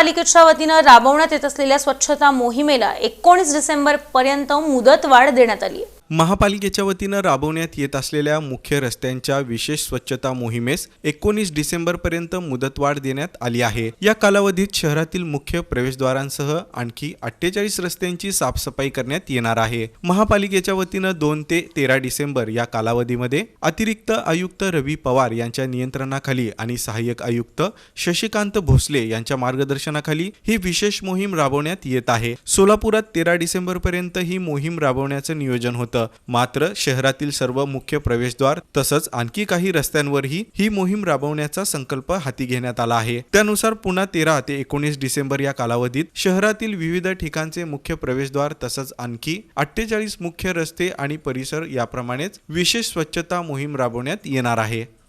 महापालिकेच्या वतीनं राबवण्यात येत असलेल्या स्वच्छता मोहिमेला एकोणीस डिसेंबर पर्यंत मुदतवाढ देण्यात आली आहे. महापालिकेच्या वतीनं राबवण्यात येत असलेल्या मुख्य रस्त्यांच्या विशेष स्वच्छता मोहिमेस एकोणीस डिसेंबरपर्यंत मुदतवाढ देण्यात आली आहे. या कालावधीत शहरातील मुख्य प्रवेशद्वारांसह आणखी अठ्ठेचाळीस रस्त्यांची साफसफाई करण्यात येणार आहे. महापालिकेच्या वतीनं दोन ते तेरा डिसेंबर या कालावधीमध्ये अतिरिक्त आयुक्त रवी पवार यांच्या नियंत्रणाखाली आणि सहाय्यक आयुक्त शशिकांत भोसले यांच्या मार्गदर्शनाखाली ही विशेष मोहीम राबवण्यात येत आहे. सोलापुरात तेरा डिसेंबर पर्यंत ही मोहीम राबवण्याचं नियोजन होतं. होतं. मात्र शहरातील सर्व मुख्य प्रवेशद्वार तसंच आणखी काही रस्त्यांवरही ही मोहीम राबवण्याचा संकल्प हाती घेण्यात आला आहे. त्यानुसार पुन्हा तेरा ते एकोणीस डिसेंबर या कालावधीत शहरातील विविध ठिकाणचे मुख्य प्रवेशद्वार तसंच आणखी अठ्ठेचाळीस मुख्य रस्ते आणि परिसर याप्रमाणेच विशेष स्वच्छता मोहीम राबवण्यात येणार आहे.